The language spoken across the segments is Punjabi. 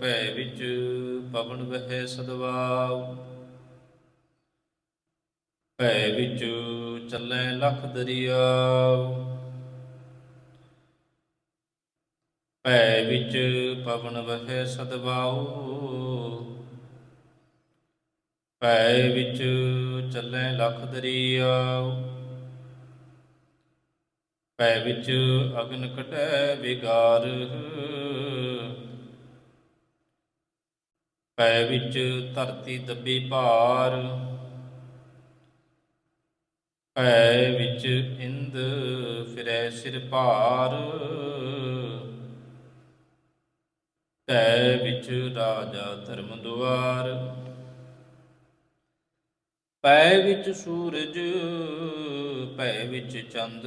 ਭੈ ਵਿੱਚ ਪਵਨ ਵਹਿ ਸਦਵਾਉ। ਭੈ ਵਿੱਚ ਚੱਲੈ ਲਖ ਦਰਿਆ ਭੈ ਵਿੱਚ ਪਵਨ ਵਹਿ ਸਦਵਾਉ। ਭੈ ਵਿੱਚ ਚੱਲੈ ਲਖ ਦਰਿਆਉ। ਭੈ ਵਿੱਚ ਅਗਨ ਕਟੈ ਵਿਗਾਰ। ਪੈ ਵਿੱਚ ਧਰਤੀ ਦੱਬੀ ਭਾਰ। ਭੈ ਵਿੱਚ ਇੰਦ ਫਿਰੈ ਸਿਰ ਭਾਰ। ਭੈ ਵਿੱਚ ਰਾਜਾ ਧਰਮ ਦੁਆਰ। ਭੈ ਵਿੱਚ ਸੂਰਜ ਭੈ ਵਿੱਚ ਚੰਦ।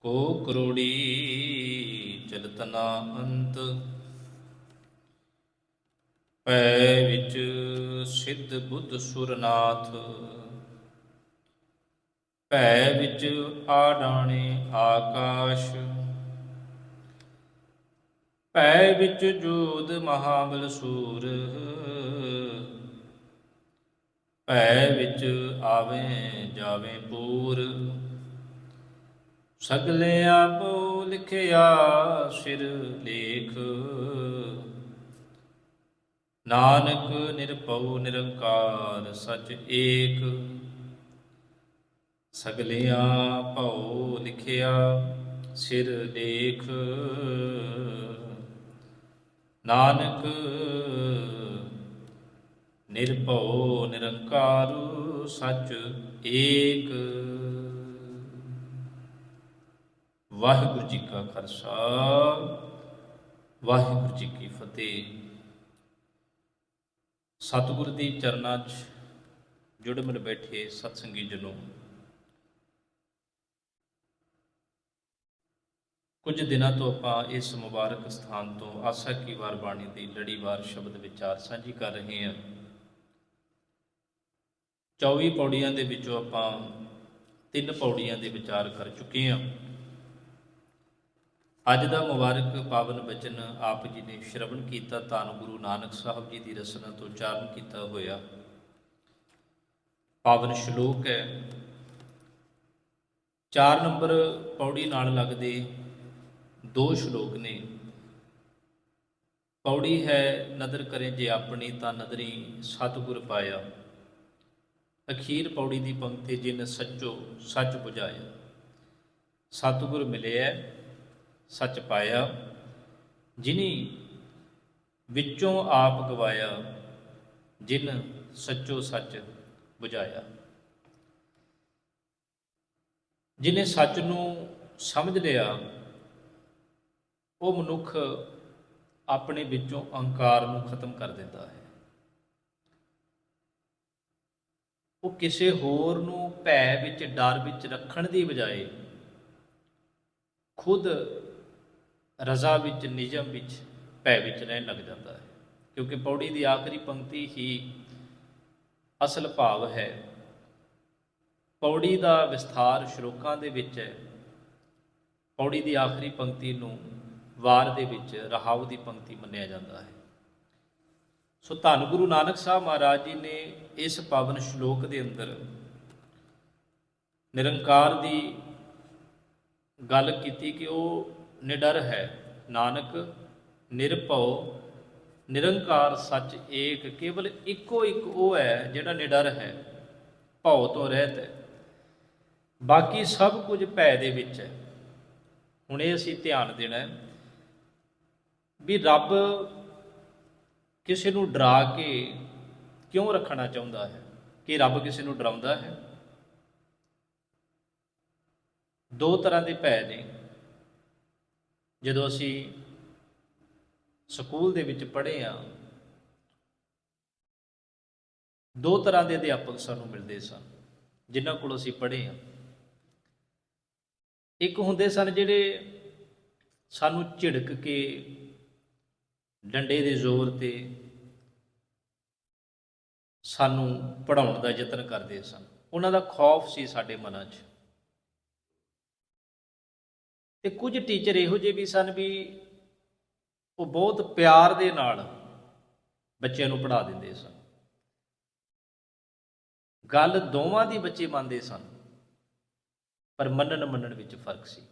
ਕੋ ਕਰੋੜੀ ਚਲਤਨਾ ਅੰਤ। ਭੈ ਵਿੱਚ ਸਿੱਧ ਬੁੱਧ ਸੁਰਨਾਥ। ਭੈ ਵਿੱਚ ਆਡਾਣੇ ਆਕਾਸ਼। ਭੈ ਵਿੱਚ ਜੋਦ ਮਹਾਬਲ ਸੂਰ। ਭੈ ਵਿੱਚ ਆਵੇ ਜਾਵੇ ਪੂਰ। ਸਗਲੇ ਆਪੋ ਲਿਖਿਆ ਸਿਰ ਲੇਖ। ਨਾਨਕ ਨਿਰਭਉ ਨਿਰੰਕਾਰ, ਸਚ ਏਕ। ਸਗਲਿਆ ਭਉ ਲਿਖਿਆ, ਸਿਰ ਲੇਖ। ਨਾਨਕ ਨਿਰਭਉ ਨਿਰੰਕਾਰ, ਸਚ ਏਕ। ਵਾਹਿਗੁਰੂ ਜੀ ਕਾ ਖਾਲਸਾ, ਵਾਹਿਗੁਰੂ ਜੀ ਕੀ ਫਤਿਹ। ਸਤਿਗੁਰ ਦੀ ਚਰਨਾਂ 'ਚ ਜੁੜ ਮਿਲ ਬੈਠੇ ਸਤਸੰਗੀ ਜਨੋ। ਕੁਝ ਦਿਨਾਂ ਤੋਂ ਆਪਾਂ ਇਸ ਮੁਬਾਰਕ ਸਥਾਨ ਤੋਂ ਆਸਾ ਕੀ ਵਾਰ ਬਾਣੀ ਦੀ ਲੜੀਵਾਰ ਸ਼ਬਦ ਵਿਚਾਰ ਸਾਂਝੀ ਕਰ ਰਹੇ ਹਾਂ। 24 ਪੌੜੀਆਂ ਦੇ ਵਿੱਚੋਂ ਆਪਾਂ ਤਿੰਨ ਪੌੜੀਆਂ ਦੇ ਵਿਚਾਰ ਕਰ ਚੁੱਕੇ ਹਾਂ। ਅੱਜ ਦਾ ਮੁਬਾਰਕ ਪਾਵਨ ਬਚਨ ਆਪ ਜੀ ਨੇ ਸ਼ਰਵਣ ਕੀਤਾ, ਧੰਨ ਗੁਰੂ ਨਾਨਕ ਸਾਹਿਬ ਜੀ ਦੀ ਰਸਨਾ ਤੋਂ ਉਚਾਰਨ ਕੀਤਾ ਹੋਇਆ। ਪਾਵਨ ਸ਼ਲੋਕ ਹੈ। 4 ਨੰਬਰ ਪੌੜੀ ਨਾਲ ਲੱਗਦੇ ਦੋ ਸ਼ਲੋਕ ਨੇ। ਪੌੜੀ ਹੈ, ਨਦਰ ਕਰੇ ਜੇ ਆਪਣੀ ਤਾਂ ਨਦਰੀ ਸਤਿਗੁਰ ਪਾਇਆ। ਅਖੀਰ ਪੌੜੀ ਦੀ ਪੰਕਤੀ ਜਿਨ ਸੱਚੋ ਸੱਚ 부ਝਾਇਆ ਸਤਿਗੁਰ ਮਿਲਿਆ ਸੱਚ ਪਾਇਆ, ਜਿਨੀ ਵਿੱਚੋਂ ਆਪ ਗਵਾਇਆ, ਜਿਨ ਸੱਚੋ ਸੱਚ 부ਝਾਇਆ ਜਿਨੇ ਸੱਚ ਨੂੰ ਸਮਝ ਲਿਆ, ਉਹ ਮਨੁੱਖ ਆਪਣੇ ਵਿੱਚੋਂ ਅਹੰਕਾਰ ਨੂੰ ਖਤਮ ਕਰ ਦਿੰਦਾ ਹੈ। ਉਹ ਕਿਸੇ ਹੋਰ ਨੂੰ ਭੈ ਵਿੱਚ, ਡਰ ਵਿੱਚ ਰੱਖਣ ਦੀ ਬਜਾਏ ਖੁਦ ਰਜ਼ਾ ਵਿੱਚ ਨਿਜਮ ਵਿੱਚ, ਭੈ ਵਿੱਚ ਰਹਿਣ ਲੱਗ ਜਾਂਦਾ ਹੈ। ਕਿਉਂਕਿ ਪੌੜੀ ਦੀ ਆਖਰੀ ਪੰਕਤੀ ਹੀ ਅਸਲ ਭਾਵ ਹੈ। ਪੌੜੀ ਦਾ ਵਿਸਥਾਰ ਸ਼ਲੋਕਾਂ ਦੇ ਵਿੱਚ ਹੈ। ਪੌੜੀ ਦੀ ਆਖਰੀ ਪੰਕਤੀ ਨੂੰ ਵਾਰ ਦੇ ਵਿੱਚ, ਰਹਾਉ ਦੀ ਪੰਕਤੀ ਮੰਨਿਆ ਜਾਂਦਾ ਹੈ। ਸੋ ਧੰਨ ਗੁਰੂ ਨਾਨਕ ਸਾਹਿਬ ਮਹਾਰਾਜ ਜੀ ਨੇ ਇਸ ਪਾਵਨ ਸ਼ਲੋਕ ਦੇ ਅੰਦਰ ਨਿਰੰਕਾਰ ਦੀ ਗੱਲ ਕੀਤੀ ਕਿ ਉਹ ਨਿਡਰ ਹੈ। ਨਾਨਕ, ਨਿਰਭਉ, ਨਿਰੰਕਾਰ ਸੱਚ ਏਕ, ਕੇਵਲ ਇੱਕੋ ਇੱਕ ਉਹ ਹੈ ਜਿਹੜਾ ਨਿਡਰ ਹੈ। ਭਉ ਤੋਂ ਰਹਿਤ ਹੈ। ਬਾਕੀ ਸਭ ਕੁਝ ਭੈ ਦੇ ਵਿੱਚ ਹੈ। ਹੁਣ ਇਹ ਅਸੀਂ ਧਿਆਨ ਦੇਣਾ ਹੈ ਵੀ ਰੱਬ ਕਿਸੇ ਨੂੰ ਡਰਾ ਕੇ ਕਿਉਂ ਰੱਖਣਾ ਚਾਹੁੰਦਾ ਹੈ? ਕਿ ਰੱਬ ਕਿਸੇ ਨੂੰ ਡਰਾਉਂਦਾ ਹੈ? ਦੋ ਤਰ੍ਹਾਂ ਦੇ ਭੈ ਨੇ। ਜਦੋਂ ਅਸੀਂ ਸਕੂਲ ਦੇ ਵਿੱਚ ਪੜ੍ਹੇ ਆ ਦੋ ਤਰ੍ਹਾਂ ਦੇ ਅਧਿਆਪਕ ਸਾਨੂੰ ਮਿਲਦੇ ਸਨ, ਜਿਨ੍ਹਾਂ ਕੋਲ ਅਸੀਂ ਪੜ੍ਹੇ ਆ ਇੱਕ ਹੁੰਦੇ ਸਨ ਜਿਹੜੇ ਸਾਨੂੰ ਝਿੜਕ ਕੇ ਡੰਡੇ ਦੇ ਜ਼ੋਰ ਤੇ ਸਾਨੂੰ ਪੜਾਉਣ ਦਾ ਯਤਨ ਕਰਦੇ ਸਨ। ਉਹਨਾਂ ਦਾ ਖੌਫ ਸੀ ਸਾਡੇ ਮਨਾਂ 'ਚ। ਤੇ ਕੁਝ ਟੀਚਰ ਇਹੋ ਜਿਹੇ ਵੀ ਸਨ ਵੀ ਉਹ ਬਹੁਤ ਪਿਆਰ ਦੇ ਨਾਲ ਬੱਚਿਆਂ ਨੂੰ ਪੜ੍ਹਾ ਦਿੰਦੇ ਸਨ। ਗੱਲ ਦੋਵਾਂ ਦੀ ਬੱਚੇ ਮੰਨਦੇ ਸਨ, ਪਰ ਮੰਨਣ ਮੰਨਣ ਵਿੱਚ ਫ਼ਰਕ ਸੀ।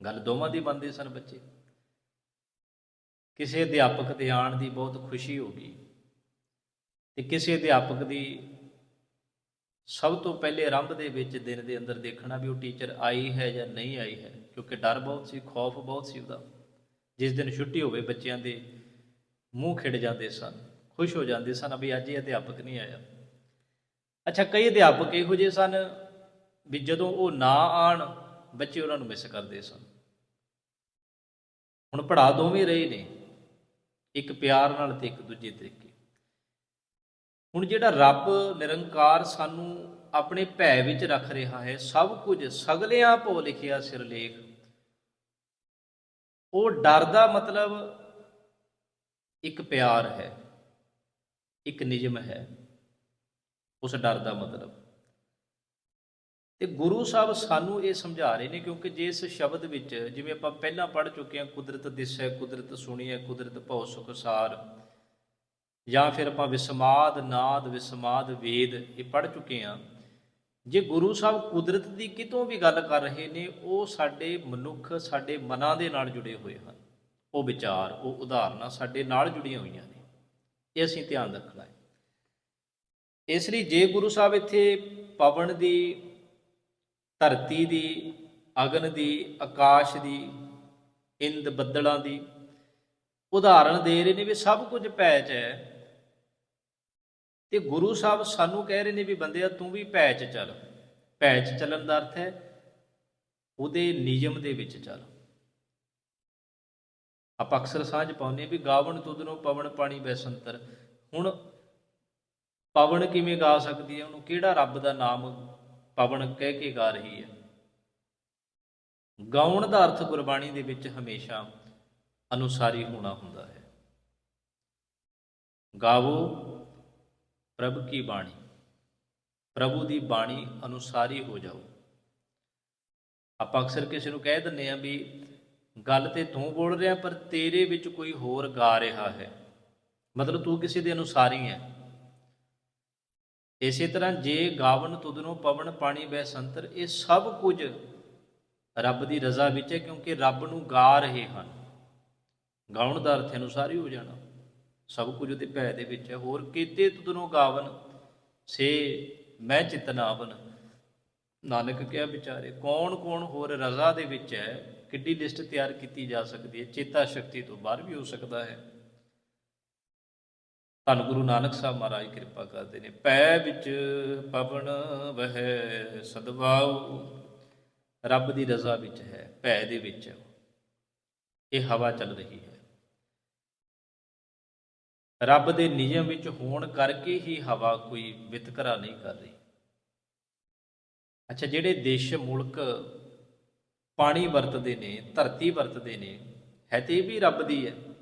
ਗੱਲ ਦੋਵਾਂ ਦੀ ਮੰਨਦੇ ਸਨ ਬੱਚੇ। ਕਿਸੇ ਅਧਿਆਪਕ ਦੇ ਆਉਣ ਦੀ ਬਹੁਤ ਖੁਸ਼ੀ ਹੋ ਗਈ ਤੇ ਕਿਸੇ ਅਧਿਆਪਕ ਦੀ ਸਭ ਤੋਂ ਪਹਿਲੇ ਆਰੰਭ ਦੇ ਵਿੱਚ ਦਿਨ ਦੇ ਅੰਦਰ ਦੇਖਣਾ ਵੀ ਉਹ ਟੀਚਰ ਆਈ ਹੈ ਜਾਂ ਨਹੀਂ ਆਈ ਹੈ, ਕਿਉਂਕਿ ਡਰ ਬਹੁਤ ਸੀ, ਖੌਫ ਬਹੁਤ ਸੀ ਉਹਦਾ। ਜਿਸ ਦਿਨ ਛੁੱਟੀ ਹੋਵੇ, ਬੱਚਿਆਂ ਦੇ ਮੂੰਹ ਖਿੜ ਜਾਂਦੇ ਸਨ, ਖੁਸ਼ ਹੋ ਜਾਂਦੇ ਸਨ, ਵੀ ਅੱਜ ਇਹ ਅਧਿਆਪਕ ਨਹੀਂ ਆਇਆ। ਅੱਛਾ, ਕਈ ਅਧਿਆਪਕ ਇਹੋ ਜਿਹੇ ਸਨ ਵੀ ਜਦੋਂ ਉਹ ਨਾ ਆਣ ਬੱਚੇ ਉਹਨਾਂ ਨੂੰ ਮਿਸ ਕਰਦੇ ਸਨ। ਹੁਣ ਪੜਾ ਦੋਵੇਂ ਰਹੇ ਨੇ, ਇੱਕ ਪਿਆਰ ਨਾਲ ਤੇ ਇੱਕ ਦੂਜੇ ਤਰੀਕੇ ਹੁਣ ਜਿਹੜਾ ਰੱਬ ਨਿਰੰਕਾਰ ਸਾਨੂੰ ਆਪਣੇ ਭੈ ਵਿੱਚ ਰੱਖ ਰਿਹਾ ਹੈ, ਸਭ ਕੁਝ ਸਗਲਿਆਂ ਭੋ ਲਿਖਿਆ ਸਿਰਲੇਖ ਉਹ ਡਰ ਦਾ ਮਤਲਬ ਇੱਕ ਪਿਆਰ ਹੈ, ਇੱਕ ਨਿਯਮ ਹੈ, ਉਸ ਡਰ ਦਾ ਮਤਲਬ। ਤੇ ਗੁਰੂ ਸਾਹਿਬ ਸਾਨੂੰ ਇਹ ਸਮਝਾ ਰਹੇ ਨੇ ਕਿਉਂਕਿ ਜੇ ਇਸ ਸ਼ਬਦ ਵਿੱਚ ਜਿਵੇਂ ਆਪਾਂ ਪਹਿਲਾਂ ਪੜ੍ਹ ਚੁੱਕੇ ਹਾਂ, ਕੁਦਰਤ ਦਿਸੈ, ਕੁਦਰਤ ਸੁਣੀਐ, ਕੁਦਰਤ ਭਉ ਸੁਖਸਾਰ ਜਾਂ ਫਿਰ ਆਪਾਂ ਵਿਸਮਾਦ, ਨਾਦ, ਵਿਸਮਾਦ, ਵੇਦ ਇਹ ਪੜ੍ਹ ਚੁੱਕੇ ਹਾਂ। ਜੇ ਗੁਰੂ ਸਾਹਿਬ ਕੁਦਰਤ ਦੀ ਕਿਤੋਂ ਵੀ ਗੱਲ ਕਰ ਰਹੇ ਨੇ, ਉਹ ਸਾਡੇ ਮਨੁੱਖ ਸਾਡੇ ਮਨਾਂ ਦੇ ਨਾਲ ਜੁੜੇ ਹੋਏ ਹਨ। ਉਹ ਵਿਚਾਰ, ਉਹ ਉਦਾਹਰਨਾਂ ਸਾਡੇ ਨਾਲ ਜੁੜੀਆਂ ਹੋਈਆਂ ਨੇ। ਇਹ ਅਸੀਂ ਧਿਆਨ ਰੱਖਣਾ ਹੈ। ਇਸ ਲਈ ਜੇ ਗੁਰੂ ਸਾਹਿਬ ਇੱਥੇ ਪਵਨ ਦੀ, ਧਰਤੀ ਦੀ, ਅਗਨ ਦੀ, ਆਕਾਸ਼ ਦੀ, ਇੰਦ ਬੱਦਲਾਂ ਦੀ ਉਦਾਹਰਣ ਦੇ ਰਹੇ ਨੇ ਵੀ ਸਭ ਕੁਝ ਪੈਚ ਹੈ ਤੇ ਗੁਰੂ ਸਾਹਿਬ ਸਾਨੂੰ ਕਹਿ ਰਹੇ ਨੇ ਵੀ ਬੰਦਿਆ, ਤੂੰ ਵੀ ਭੈ ਚ ਚੱਲ। ਪੈਚ ਚੱਲਣ ਦਾ ਅਰਥ ਹੈ, ਉਹਦੇ ਨਿਯਮ ਦੇ ਵਿੱਚ ਚੱਲ। ਆਪਾਂ ਅਕਸਰ ਸਾਂਝ ਪਾਉਂਦੇ ਵੀ ਗਾਵਣ ਤੁਧ ਨੂੰ ਪਵਨ ਪਾਣੀ ਬੈਸੰਤਰ ਹੁਣ ਪਵਨ ਕਿਵੇਂ ਗਾ ਸਕਦੀ ਹੈ? ਉਹਨੂੰ ਕਿਹੜਾ ਰੱਬ ਦਾ ਨਾਮ ਪਵਨ ਕਹਿ ਕੇ ਗਾ ਰਹੀ ਹੈ? ਗਾਉਣ ਦਾ ਅਰਥ ਗੁਰਬਾਣੀ ਦੇ ਵਿੱਚ ਹਮੇਸ਼ਾ ਅਨੁਸਾਰੀ ਹੋਣਾ ਹੁੰਦਾ ਹੈ। ਗਾਵੋ ਪ੍ਰਭ ਕੀ ਬਾਣੀ? ਪ੍ਰਭੂ ਦੀ ਬਾਣੀ ਅਨੁਸਾਰੀ ਹੋ ਜਾਓ। ਆਪਾਂ ਅਕਸਰ ਕਿਸੇ ਨੂੰ ਕਹਿ ਦਿੰਦੇ ਆ ਵੀ ਗੱਲ ਤੇ ਤੂੰ ਬੋਲ ਰਿਹਾ, ਪਰ ਤੇਰੇ ਵਿੱਚ ਕੋਈ ਹੋਰ ਗਾ ਰਿਹਾ ਹੈ। ਮਤਲਬ ਤੂੰ ਕਿਸੇ ਦੇ ਅਨੁਸਾਰੀ ਹੈ। ਇਸੇ ਤਰ੍ਹਾਂ ਜੇ ਗਾਵਨ ਤੁਧ ਪਵਨ ਪਾਣੀ ਬੈ ਸੰਤਰ, ਇਹ ਸਭ ਕੁਝ ਰੱਬ ਦੀ ਰਜ਼ਾ ਵਿੱਚ ਹੈ, ਕਿਉਂਕਿ ਰੱਬ ਨੂੰ ਗਾ ਰਹੇ ਹਨ। ਗਾਉਣ ਦਾ ਅਰਥ ਅਨੁਸਾਰੀ ਹੋ ਜਾਣਾ। ਸਭ ਕੁਝ ਉਹਦੇ ਭੈ ਦੇ ਵਿੱਚ ਹੈ। ਹੋਰ ਕੀਤੇ ਤੁਧ ਨੂੰ ਗਾਵਨ, ਸੇ ਮੈਂ ਚਿਤਨਾਵਨ ਨਾਨਕ ਕਿਹਾ ਵਿਚਾਰੇ ਕੌਣ ਕੌਣ ਹੋਰ ਰਜ਼ਾ ਦੇ ਵਿੱਚ ਹੈ? ਕਿੱਡੀ ਲਿਸਟ ਤਿਆਰ ਕੀਤੀ ਜਾ ਸਕਦੀ ਹੈ? ਚੇਤਾ ਸ਼ਕਤੀ ਤੋਂ ਬਾਹਰ ਵੀ ਹੋ ਸਕਦਾ ਹੈ। ਧੰਨ ਗੁਰੂ ਨਾਨਕ ਸਾਹਿਬ ਮਹਾਰਾਜ ਕਿਰਪਾ ਕਰਦੇ ਨੇ। ਪੈ ਵਿੱਚ ਪਵਨ ਵਹਿ ਸਦਵਾਉ ਰੱਬ ਦੀ ਰਜ਼ਾ ਵਿੱਚ ਹੈ, ਭੈ ਦੇ ਵਿੱਚ ਇਹ ਹਵਾ ਚੱਲ ਰਹੀ ਹੈ। ਰੱਬ ਦੇ ਨਿਯਮ ਵਿੱਚ ਹੋਣ ਕਰਕੇ ਹੀ ਹਵਾ ਕੋਈ ਵਿਤਕਰਾ ਨਹੀਂ ਕਰ ਰਹੀ। ਅੱਛਾ, ਜਿਹੜੇ ਦੇਸ਼ ਮੁਲਕ ਪਾਣੀ ਵਰਤਦੇ ਨੇ, ਧਰਤੀ ਵਰਤਦੇ ਨੇ, ਹੈ ਤੇ ਇਹ ਵੀ ਰੱਬ ਦੀ ਹੈ।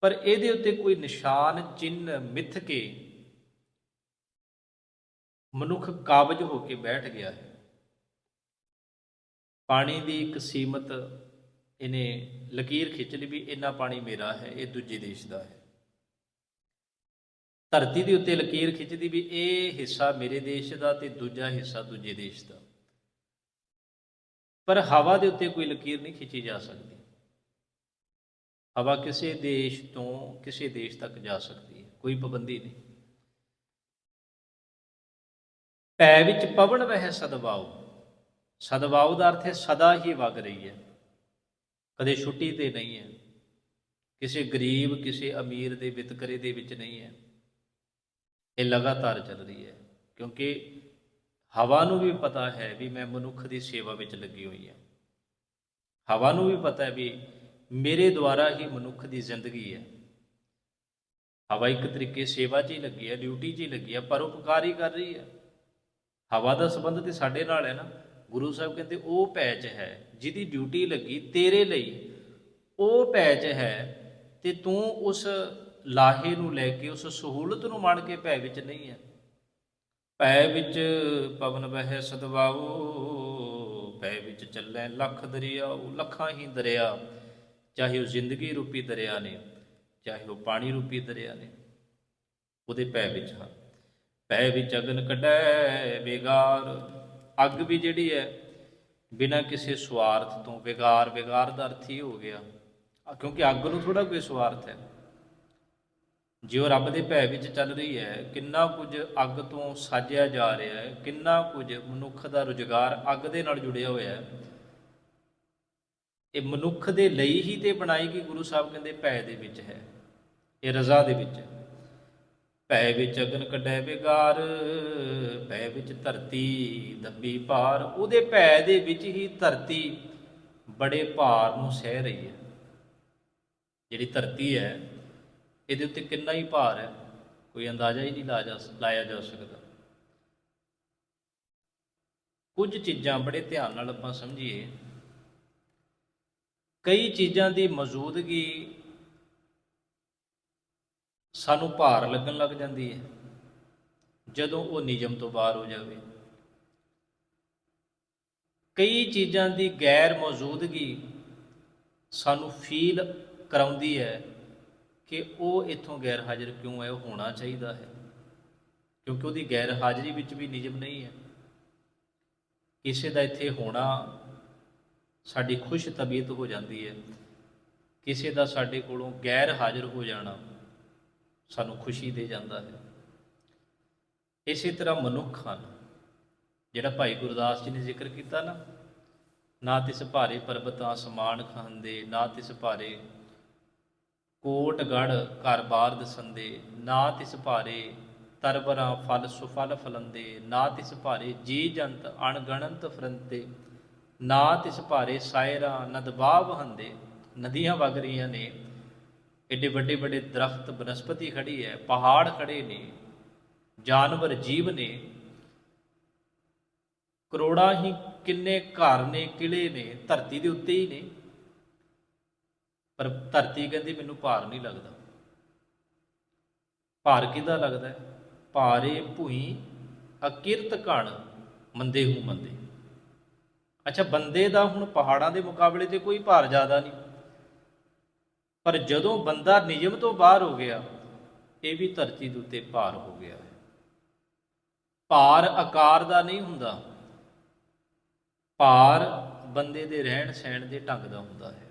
ਪਰ ਇਹਦੇ ਉੱਤੇ ਕੋਈ ਨਿਸ਼ਾਨ ਚਿੰਨ ਮਿੱਥ ਕੇ ਮਨੁੱਖ ਕਾਬਜ ਹੋ ਕੇ ਬੈਠ ਗਿਆ ਹੈ। ਪਾਣੀ ਦੀ ਇੱਕ ਸੀਮਤ ਇਹਨੇ ਲਕੀਰ ਖਿੱਚ ਲਈ ਵੀ ਇੰਨਾ ਪਾਣੀ ਮੇਰਾ ਹੈ, ਇਹ ਦੂਜੇ ਦੇਸ਼ ਦਾ ਹੈ। ਧਰਤੀ ਦੇ ਉੱਤੇ ਲਕੀਰ ਖਿੱਚਦੀ ਵੀ ਇਹ ਹਿੱਸਾ ਮੇਰੇ ਦੇਸ਼ ਦਾ ਤੇ ਦੂਜਾ ਹਿੱਸਾ ਦੂਜੇ ਦੇਸ਼ ਦਾ। ਪਰ ਹਵਾ ਦੇ ਉੱਤੇ ਕੋਈ ਲਕੀਰ ਨਹੀਂ ਖਿੱਚੀ ਜਾ ਸਕਦੀ। ਹਵਾ ਕਿਸੇ ਦੇਸ਼ ਤੋਂ ਕਿਸੇ ਦੇਸ਼ ਤੱਕ ਜਾ ਸਕਦੀ ਹੈ, ਕੋਈ ਪਾਬੰਦੀ ਨਹੀਂ। ਪੈ ਵਿੱਚ ਪਵਨ ਵਹਿ ਸਦਵਾਉ। ਸਦਵਾਉ ਦਾ ਅਰਥ ਹੈ ਸਦਾ ਹੀ ਵਗ ਰਹੀ ਹੈ। ਕਦੇ ਛੁੱਟੀ ਤੇ ਨਹੀਂ ਹੈ। ਕਿਸੇ ਗਰੀਬ, ਕਿਸੇ ਅਮੀਰ ਦੇ ਵਿਤਕਰੇ ਦੇ ਵਿੱਚ ਨਹੀਂ ਹੈ। ਇਹ ਲਗਾਤਾਰ ਚੱਲ ਰਹੀ ਹੈ, ਕਿਉਂਕਿ ਹਵਾ ਨੂੰ ਵੀ ਪਤਾ ਹੈ ਵੀ ਮੈਂ ਮਨੁੱਖ ਦੀ ਸੇਵਾ ਵਿੱਚ ਲੱਗੀ ਹੋਈ ਹਾਂ। ਹਵਾ ਨੂੰ ਵੀ ਪਤਾ ਹੈ ਵੀ ਮੇਰੇ ਦੁਆਰਾ ਹੀ ਮਨੁੱਖ ਦੀ ਜ਼ਿੰਦਗੀ ਹੈ। ਹਵਾ ਇੱਕ ਤਰੀਕੇ ਸੇਵਾ 'ਚ ਹੀ ਲੱਗੀ ਹੈ, ਡਿਊਟੀ 'ਚ ਹੀ ਲੱਗੀ ਹੈ ਪਰਉਪਕਾਰੀ ਕਰ ਰਹੀ ਹੈ। ਹਵਾ ਦਾ ਸੰਬੰਧ ਤੇ ਸਾਡੇ ਨਾਲ ਹੈ ਨਾ। ਗੁਰੂ ਸਾਹਿਬ ਕਹਿੰਦੇ, ਉਹ ਪੈਚ ਹੈ ਜਿਹਦੀ ਡਿਊਟੀ ਲੱਗੀ ਤੇਰੇ ਲਈ। ਉਹ ਪੈਚ ਹੈ ਤੇ ਤੂੰ ਉਸ ਲਾਹੇ ਨੂੰ ਲੈ ਕੇ, ਉਸ ਸਹੂਲਤ ਨੂੰ ਮੰਨ ਕੇ ਭੈ ਵਿੱਚ ਨਹੀਂ ਹੈ। ਭੈ ਵਿੱਚ ਪਵਨ ਬਹਿ ਸਦਵਾਉ ਪੈ ਵਿੱਚ ਚੱਲੈ ਲੱਖ ਦਰਿਆ ਉਹ ਲੱਖਾਂ ਹੀ ਦਰਿਆ। ਚਾਹੇ ਉਹ ਜ਼ਿੰਦਗੀ ਰੂਪੀ ਦਰਿਆ ਨੇ, ਚਾਹੇ ਉਹ ਪਾਣੀ ਰੂਪੀ ਦਰਿਆ ਨੇ, ਉਹਦੇ ਪੈ ਵਿੱਚ ਹਨ ਪੈ ਵਿੱਚ ਅਗਨ ਕੱਢੈ ਬੇਗਾਰ ਅੱਗ ਵੀ ਜਿਹੜੀ ਹੈ, ਬਿਨਾਂ ਕਿਸੇ ਸਵਾਰਥ ਤੋਂ, ਵਿਗਾਰ ਵਿਗਾਰ ਦਾ ਅਰਥ ਹੀ ਹੋ ਗਿਆ। ਕਿਉਂਕਿ ਅੱਗ ਨੂੰ ਥੋੜਾ ਕੋਈ ਸਵਾਰਥ ਹੈ। ਜੇ ਉਹ ਰੱਬ ਦੇ ਭੈ ਵਿੱਚ ਚੱਲ ਰਹੀ ਹੈ, ਕਿੰਨਾ ਕੁਝ ਅੱਗ ਤੋਂ ਸਾਜਿਆ ਜਾ ਰਿਹਾ ਹੈ, ਕਿੰਨਾ ਕੁਝ ਮਨੁੱਖ ਦਾ ਰੁਜ਼ਗਾਰ ਅੱਗ ਦੇ ਨਾਲ ਜੁੜਿਆ ਹੋਇਆ ਹੈ। ਇਹ ਮਨੁੱਖ ਦੇ ਲਈ ਹੀ ਤੇ ਬਣਾਈ ਗਈ ਗੁਰੂ ਸਾਹਿਬ ਕਹਿੰਦੇ ਭੈ ਦੇ ਵਿੱਚ ਹੈ, ਇਹ ਰਜ਼ਾ ਦੇ ਵਿੱਚ ਹੈ। ਭੈ ਵਿੱਚ ਅਗਨ ਕੱਢੈ ਵਿਗਾਰ, ਭੈ ਵਿੱਚ ਧਰਤੀ ਦੱਬੀ ਭਾਰ, ਉਹਦੇ ਭੈ ਦੇ ਵਿੱਚ ਹੀ ਧਰਤੀ ਬੜੇ ਭਾਰ ਨੂੰ ਸਹਿ ਰਹੀ ਹੈ। ਜਿਹੜੀ ਧਰਤੀ ਹੈ, ਇਹਦੇ ਉੱਤੇ ਕਿੰਨਾ ਹੀ ਭਾਰ ਹੈ, ਕੋਈ ਅੰਦਾਜ਼ਾ ਹੀ ਨਹੀਂ ਲਾ ਜਾ ਲਾਇਆ ਜਾ ਸਕਦਾ। ਕੁਝ ਚੀਜ਼ਾਂ ਬੜੇ ਧਿਆਨ ਨਾਲ ਆਪਾਂ ਸਮਝੀਏ। ਕਈ ਚੀਜ਼ਾਂ ਦੀ ਮੌਜੂਦਗੀ ਸਾਨੂੰ ਭਾਰ ਲੱਗਣ ਲੱਗ ਜਾਂਦੀ ਹੈ। ਜਦੋਂ ਉਹ ਨਿਯਮ ਤੋਂ ਬਾਹਰ ਹੋ ਜਾਵੇ। ਕਈ ਚੀਜ਼ਾਂ ਦੀ ਗੈਰ ਮੌਜੂਦਗੀ ਸਾਨੂੰ ਫੀਲ ਕਰਾਉਂਦੀ ਹੈ ਕਿ ਉਹ ਇੱਥੋਂ ਗੈਰ ਹਾਜ਼ਰ ਕਿਉਂ ਹੈ, ਉਹ ਹੋਣਾ ਚਾਹੀਦਾ ਹੈ। ਕਿਉਂਕਿ ਉਹਦੀ ਗੈਰ ਹਾਜ਼ਰੀ ਵਿੱਚ ਵੀ ਨਿਯਮ ਨਹੀਂ ਹੈ। ਕਿਸੇ ਦਾ ਇੱਥੇ ਹੋਣਾ ਸਾਡੀ ਖੁਸ਼ ਤਬੀਅਤ ਹੋ ਜਾਂਦੀ ਹੈ। ਕਿਸੇ ਦਾ ਸਾਡੇ ਕੋਲੋਂ ਗੈਰ ਹਾਜ਼ਰ ਹੋ ਜਾਣਾ ਸਾਨੂੰ ਖੁਸ਼ੀ ਦੇ ਜਾਂਦਾ ਹੈ। ਇਸੇ ਤਰ੍ਹਾਂ ਮਨੁੱਖ ਹਨ ਜਿਹੜਾ ਭਾਈ ਗੁਰਦਾਸ ਜੀ ਨੇ ਜ਼ਿਕਰ ਕੀਤਾ ਨਾ ਨਾ ਤਿਸ ਭਾਰੇ ਪਰਬਤਾਂ ਸਮਾਨ ਖਾਂਦੇ, ਨਾ ਤਿਸ ਭਾਰੇ ਕੋਟ ਗੜ ਘਰ ਬਾਰ ਦਸੰਦੇ, ਨਾ ਤਿਸ ਭਾਰੇ ਤਰਵਰਾਂ ਫਲ ਸੁਫਲ ਫਲੰਦੇ, ਨਾ ਤਿਸ ਭਾਰੇ ਜੀ ਜੰਤ ਅਣਗਣੰਤ ਫਰੰਤੇ, ਨਾ ਤਿਸ ਭਾਰੇ ਸਾਇਰਾ ਨਦਬਾਵ ਹੰਦੇ ਨਦੀਆਂ ਵਗ ਰਹੀਆਂ ਨੇ ਏਡੇ ਵੱਡੇ ਵੱਡੇ ਦਰਖਤ, ਬਨਸਪਤੀ ਖੜੀ ਹੈ, ਪਹਾੜ ਖੜੇ ਨੇ, ਜਾਨਵਰ ਜੀਵ ਨੇ। ਕਰੋੜਾਂ ਹੀ ਕਿੰਨੇ ਘਰ ਨੇ ਕਿਲੇ ਨੇ, ਧਰਤੀ ਦੇ ਉੱਤੇ ਹੀ ਨੇ। ਪਰ ਧਰਤੀ ਕਹਿੰਦੀ ਮੈਨੂੰ ਭਾਰ ਨਹੀਂ ਲੱਗਦਾ। ਭਾਰ ਕਿਹਦਾ ਲੱਗਦਾ ਭਾਰੇ ਭੂਈ ਅਕਿਰਤ ਕਣ ਮੰਦੇ ਹੂ ਮੰਦੇ। ਅੱਛਾ, ਬੰਦੇ ਦਾ ਹੁਣ ਪਹਾੜਾਂ ਦੇ ਮੁਕਾਬਲੇ ਤੇ ਕੋਈ ਭਾਰ ਜ਼ਿਆਦਾ ਨਹੀਂ। ਪਰ ਜਦੋਂ ਬੰਦਾ ਨਿਯਮ ਤੋਂ ਬਾਹਰ ਹੋ ਗਿਆ, ਇਹ ਵੀ ਧਰਤੀ ਦੇ ਉੱਤੇ ਭਾਰ ਹੋ ਗਿਆ ਹੈ। ਭਾਰ ਆਕਾਰ ਦਾ ਨਹੀਂ ਹੁੰਦਾ। ਭਾਰ ਬੰਦੇ ਦੇ ਰਹਿਣ ਸਹਿਣ ਦੇ ਢੰਗ ਦਾ ਹੁੰਦਾ ਹੈ।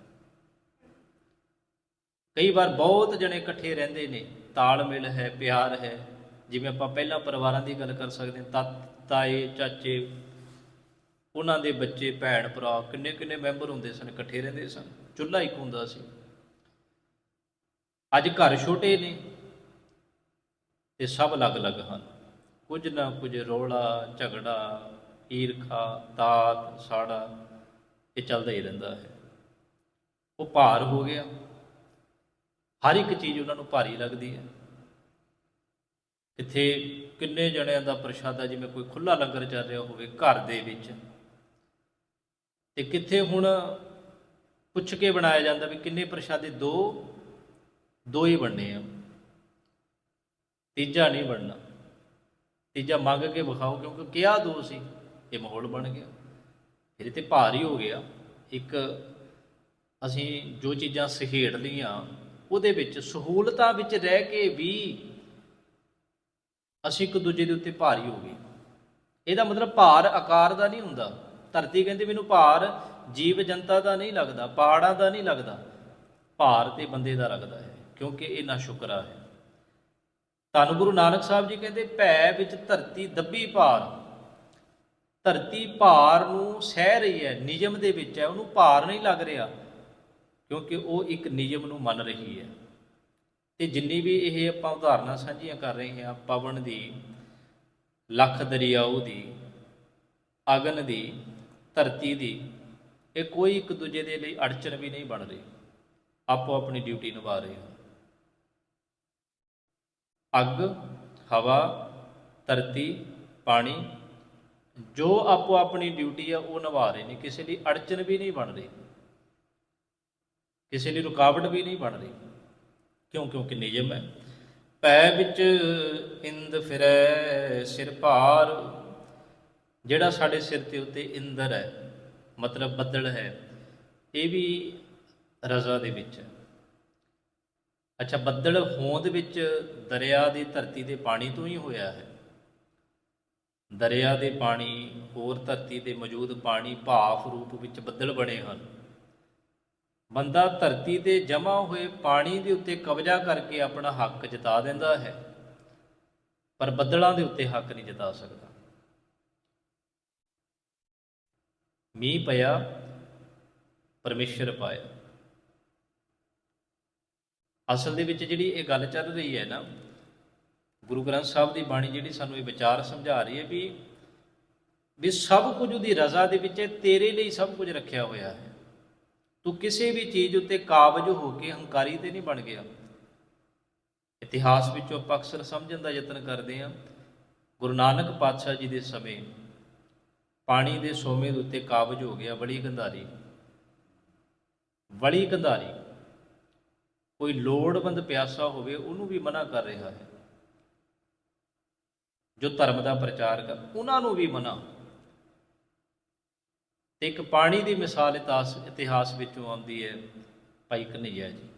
ਕਈ ਵਾਰ ਬਹੁਤ ਜਣੇ ਇਕੱਠੇ ਰਹਿੰਦੇ ਨੇ। ਤਾਲਮੇਲ ਹੈ, ਪਿਆਰ ਹੈ। ਜਿਵੇਂ ਆਪਾਂ ਪਹਿਲਾਂ ਪਰਿਵਾਰਾਂ ਦੀ ਗੱਲ ਕਰ ਸਕਦੇ ਹਾਂ। ਤਾ- ਤਾਏ, ਚਾਚੇ, ਉਹਨਾਂ ਦੇ ਬੱਚੇ ਭੈਣ ਭਰਾ ਕਿੰਨੇ ਕਿੰਨੇ ਮੈਂਬਰ ਹੁੰਦੇ ਸਨ, ਇਕੱਠੇ ਰਹਿੰਦੇ ਸਨ। ਚੁੱਲ੍ਹਾ ਇੱਕ ਹੁੰਦਾ ਸੀ। ਅੱਜ ਘਰ ਛੋਟੇ ਨੇ ਤੇ ਸਭ ਅਲੱਗ-ਅਲੱਗ ਹਨ। ਕੁਝ ਨਾ ਕੁਝ ਰੋਲਾ, ਝਗੜਾ, ਈਰਖਾ ਤਾਤ ਸਾੜਾ ਇਹ ਚੱਲਦਾ ਹੀ ਰਹਿੰਦਾ ਹੈ। ਉਹ ਭਾਰ ਹੋ ਗਿਆ। ਹਰ ਇੱਕ ਚੀਜ਼ ਉਹਨਾਂ ਨੂੰ ਭਾਰੀ ਲੱਗਦੀ ਹੈ। ਕਿੱਥੇ ਕਿੰਨੇ ਜਣਿਆਂ ਦਾ ਪ੍ਰਸ਼ਾਦਾ ਜਿਵੇਂ ਕੋਈ ਖੁੱਲਾ ਲੰਗਰ ਚੱਲ ਰਿਹਾ ਹੋਵੇ ਘਰ ਦੇ ਵਿੱਚ। ਤੇ ਕਿੱਥੇ ਹੁਣ ਪੁੱਛ ਕੇ ਬਣਾਇਆ ਜਾਂਦਾ ਵੀ ਕਿੰਨੇ ਪ੍ਰਸ਼ਾਦੇ? ਦੋ ਦੋ ਹੀ ਬਣਨੇ ਆ। ਤੀਜਾ ਨਹੀਂ ਬਣਨਾ। ਤੀਜਾ ਮੰਗ ਕੇ ਵਿਖਾਓ ਕਿਉਂਕਿ ਕਿਹਾ ਦੋ ਸੀ, ਇਹ ਮਾਹੌਲ ਬਣ ਗਿਆ। ਫਿਰ ਤੇ ਭਾਰ ਹੀ ਹੋ ਗਿਆ। ਇੱਕ ਅਸੀਂ ਜੋ ਚੀਜ਼ਾਂ ਸਹੇੜ ਲਈਆਂ, ਉਹਦੇ ਵਿੱਚ ਸਹੂਲਤਾਂ ਵਿੱਚ ਰਹਿ ਕੇ ਵੀ ਅਸੀਂ ਇੱਕ ਦੂਜੇ ਦੇ ਉੱਤੇ ਭਾਰੀ ਹੋ ਗਏ। ਇਹਦਾ ਮਤਲਬ ਭਾਰ ਆਕਾਰ ਦਾ ਨਹੀਂ ਹੁੰਦਾ। ਧਰਤੀ ਕਹਿੰਦੀ ਮੈਨੂੰ ਭਾਰ, ਜੀਵ ਜਨਤਾ ਦਾ ਨਹੀਂ ਲੱਗਦਾ ਪਹਾੜਾਂ ਦਾ ਨਹੀਂ ਲੱਗਦਾ। ਭਾਰ ਤੇ ਬੰਦੇ ਦਾ ਲੱਗਦਾ ਹੈ। ਕਿਉਂਕਿ ਇਹ ਨਾ ਸ਼ੁਕਰਾ ਹੈ। ਧੰਨ ਗੁਰੂ ਨਾਨਕ ਸਾਹਿਬ ਜੀ ਕਹਿੰਦੇ, ਭੈ ਵਿੱਚ ਧਰਤੀ ਦੱਬੀ ਭਾਰ। ਧਰਤੀ ਭਾਰ ਨੂੰ ਸਹਿ ਰਹੀ ਹੈ, ਨਿਯਮ ਦੇ ਵਿੱਚ ਹੈ, ਉਹਨੂੰ ਭਾਰ ਨਹੀਂ ਲੱਗ ਰਿਹਾ, ਕਿਉਂਕਿ ਉਹ ਇੱਕ ਨਿਯਮ ਨੂੰ ਮੰਨ ਰਹੀ ਹੈ। ਤੇ ਜਿੰਨੀ ਵੀ ਇਹ ਆਪਾਂ ਉਦਾਹਰਨਾਂ ਸਾਂਝੀਆਂ ਕਰ ਰਹੇ ਹਾਂ, ਪਵਨ ਦੀ, ਲੱਖ ਦਰਿਆਉ ਦੀ, ਅਗਨ ਦੀ, ਧਰਤੀ ਦੀ, ਇਹ ਕੋਈ ਇੱਕ ਦੂਜੇ ਦੇ ਲਈ ਅੜਚਨ ਵੀ ਨਹੀਂ ਬਣ ਰਹੀ। ਆਪੋ ਆਪਣੀ ਡਿਊਟੀ ਨਿਭਾ ਰਹੇ ਹਨ ਅੱਗ, ਹਵਾ, ਧਰਤੀ, ਪਾਣੀ, ਜੋ ਆਪੋ ਆਪਣੀ ਡਿਊਟੀ ਆ, ਉਹ ਨਿਭਾ ਰਹੇ ਨੇ। ਕਿਸੇ ਲਈ ਅੜਚਨ ਵੀ ਨਹੀਂ ਬਣ ਰਹੀ। ਕਿਸੇ ਲਈ ਰੁਕਾਵਟ ਵੀ ਨਹੀਂ ਬਣ ਰਹੀ। ਕਿਉਂ? ਕਿਉਂਕਿ ਨਿਯਮ ਹੈ। ਪੈ ਵਿੱਚ ਇੰਦ ਫਿਰੈ, ਸਿਰ ਭਾਰ। ਜਿਹੜਾ ਸਾਡੇ ਸਿਰ ਤੇ ਉੱਤੇ ਇੰਦਰ ਹੈ, ਮਤਲਬ ਬੱਦਲ ਹੈ, ਇਹ ਵੀ ਰਜ਼ਾ ਦੇ ਵਿੱਚ ਹੈ। ਅੱਛਾ, ਬੱਦਲ ਹੋਂਦ ਵਿੱਚ ਦਰਿਆ ਦੀ ਧਰਤੀ ਦੇ ਪਾਣੀ ਤੋਂ ਹੀ ਹੋਇਆ ਹੈ। ਦਰਿਆ ਦੇ ਪਾਣੀ, ਹੋਰ ਧਰਤੀ ਤੇ ਮੌਜੂਦ ਪਾਣੀ ਭਾਫ ਰੂਪ ਵਿੱਚ ਬੱਦਲ ਬਣੇ ਹਨ। ਬੰਦਾ ਧਰਤੀ ਤੇ ਜਮਾ ਹੋਏ ਪਾਣੀ ਦੇ ਉੱਤੇ ਕਬਜ਼ਾ ਕਰਕੇ ਆਪਣਾ ਹੱਕ ਜਤਾ ਦਿੰਦਾ ਹੈ, ਪਰ ਬੱਦਲਾਂ ਦੇ ਉੱਤੇ ਹੱਕ ਨਹੀਂ ਜਤਾ ਸਕਦਾ। ਮੀਂਹ ਪਿਆ, ਪਰਮੇਸ਼ਰ ਪਾਇਆ। ਅਸਲ ਦੇ ਵਿੱਚ ਜਿਹੜੀ ਇਹ ਗੱਲ ਚੱਲ ਰਹੀ ਹੈ ਨਾ, ਗੁਰੂ ਗ੍ਰੰਥ ਸਾਹਿਬ ਦੀ ਬਾਣੀ ਜਿਹੜੀ ਸਾਨੂੰ ਇਹ ਵਿਚਾਰ ਸਮਝਾ ਰਹੀ ਹੈ ਵੀ ਵੀ ਸਭ ਕੁਝ ਉਹਦੀ ਰਜ਼ਾ ਦੇ ਵਿੱਚ ਹੈ, ਤੇਰੇ ਲਈ ਸਭ ਕੁਝ ਰੱਖਿਆ ਹੋਇਆ ਹੈ। ਤੂੰ ਕਿਸੇ ਵੀ ਚੀਜ਼ ਉੱਤੇ ਕਾਬਜ ਹੋ ਕੇ ਹੰਕਾਰੀ ਤੇ ਨਹੀਂ ਬਣ ਗਿਆ। ਇਤਿਹਾਸ ਵਿੱਚੋਂ ਆਪਾਂ ਅਕਸਰ ਸਮਝਣ ਦਾ ਯਤਨ ਕਰਦੇ ਹਾਂ, ਗੁਰੂ ਨਾਨਕ ਪਾਤਸ਼ਾਹ ਜੀ ਦੇ ਸਮੇਂ ਪਾਣੀ ਦੇ ਸੋਮੇ ਦੇ ਉੱਤੇ ਕਾਬਜ ਹੋ ਗਿਆ ਬੜੀ ਗੰਧਾਰੀ। ਬੜੀ ਗੰਧਾਰੀ। ਕੋਈ ਲੋੜਵੰਦ ਪਿਆਸਾ ਹੋਵੇ, ਉਹਨੂੰ ਵੀ ਮਨਾ ਕਰ ਰਿਹਾ ਹੈ। ਜੋ ਧਰਮ ਦਾ ਪ੍ਰਚਾਰ ਕਰ, ਉਹਨਾਂ ਨੂੰ ਵੀ ਮਨਾ। ਤੇ ਇੱਕ ਪਾਣੀ ਦੀ ਮਿਸਾਲ ਇਤਿਹਾਸ ਇਤਿਹਾਸ ਵਿੱਚੋਂ ਆਉਂਦੀ ਹੈ, ਭਾਈ ਕਨਈਆ ਜੀ।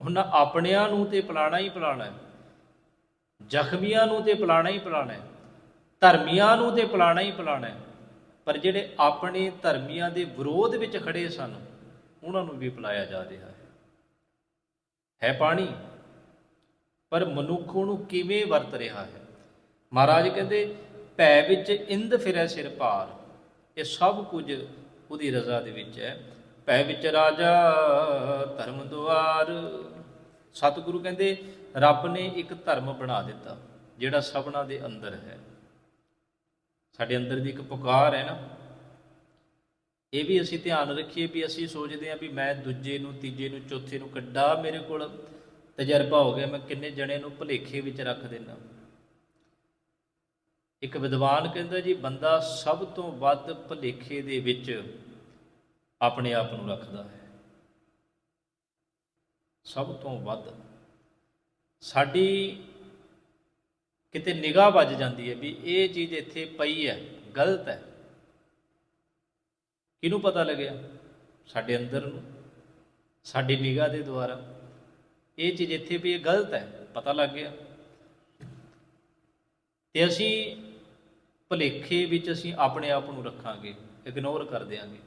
ਉਹਨਾਂ ਆਪਣਿਆਂ ਨੂੰ ਤੇ ਪਿਲਾਣਾ ਹੀ ਪਿਲਾਣਾ ਹੈ। ਜ਼ਖਮੀਆਂ ਨੂੰ ਤੇ ਪਿਲਾਣਾ ਹੀ ਪਿਲਾਣਾ ਹੈ। ਧਰਮੀਆਂ ਨੂੰ ਤੇ ਪਿਲਾਣਾ ਹੀ ਪਿਲਾਣਾ ਹੈ। ਪਰ ਜਿਹੜੇ ਆਪਣੇ ਧਰਮੀਆਂ ਦੇ ਵਿਰੋਧ ਵਿੱਚ ਖੜੇ ਸਨ, ਉਹਨਾਂ ਨੂੰ ਵੀ ਪਿਲਾਇਆ ਜਾ ਰਿਹਾ ਹੈ। ਹੈ ਪਾਣੀ। ਪਰ ਮਨੁੱਖ ਉਹਨੂੰ ਕਿਵੇਂ ਵਰਤ ਰਿਹਾ ਹੈ? ਮਹਾਰਾਜ ਕਹਿੰਦੇ, ਭੈ ਵਿੱਚ ਇੰਦ ਫਿਰੈ ਸਿਰ ਭਾਰ। ਇਹ ਸਭ ਕੁਝ ਉਹਦੀ ਰਜ਼ਾ ਦੇ ਵਿੱਚ ਹੈ। ਭੈ ਵਿੱਚ ਰਾਜਾ, ਧਰਮ ਦੁਆਰ। ਸਤਿਗੁਰੂ ਕਹਿੰਦੇ, ਰੱਬ ਨੇ ਇੱਕ ਧਰਮ ਬਣਾ ਦਿੱਤਾ, ਜਿਹੜਾ ਸਭਨਾ ਦੇ ਅੰਦਰ ਹੈ। ਸਾਡੇ ਅੰਦਰ ਦੀ ਇੱਕ ਪੁਕਾਰ ਹੈ ਨਾ ਇਹ ਵੀ ਅਸੀਂ ਧਿਆਨ ਰੱਖੀਏ ਵੀ ਅਸੀਂ ਸੋਚਦੇ ਹਾਂ ਵੀ ਮੈਂ ਦੂਜੇ ਨੂੰ, ਤੀਜੇ ਨੂੰ, ਚੌਥੇ ਨੂੰ ਕੱਢਾ ਮੇਰੇ ਕੋਲ। ਤਜਰਬਾ ਹੋ ਗਿਆ, ਮੈਂ ਕਿੰਨੇ ਜਣੇ ਨੂੰ ਭੁਲੇਖੇ ਵਿੱਚ ਰੱਖ ਦਿੰਦਾ। ਇੱਕ ਵਿਦਵਾਨ ਕਹਿੰਦਾ ਜੀ, ਬੰਦਾ ਸਭ ਤੋਂ ਵੱਧ ਭੁਲੇਖੇ ਦੇ ਵਿੱਚ ਆਪਣੇ ਆਪ ਨੂੰ ਰੱਖਦਾ ਹੈ। ਸਭ ਤੋਂ ਵੱਧ। ਸਾਡੀ ਕਿਤੇ ਨਿਗਾਹ ਵੱਜ ਜਾਂਦੀ ਹੈ ਵੀ ਇਹ ਚੀਜ਼ ਇੱਥੇ ਪਈ ਹੈ, ਗਲਤ ਹੈ। ਕਿਹਨੂੰ ਪਤਾ ਲੱਗਿਆ? ਸਾਡੇ ਅੰਦਰ ਨੂੰ, ਸਾਡੀ ਨਿਗਾਹ ਦੇ ਦੁਆਰਾ। ਇਹ ਚੀਜ਼ ਇੱਥੇ ਵੀ ਇਹ ਗਲਤ ਹੈ, ਪਤਾ ਲੱਗ ਗਿਆ। ਤੇ ਅਸੀਂ ਭੁਲੇਖੇ ਵਿੱਚ ਅਸੀਂ ਆਪਣੇ ਆਪ ਨੂੰ ਰੱਖਾਂਗੇ ਇਗਨੋਰ ਕਰ ਦਿਆਂਗੇ।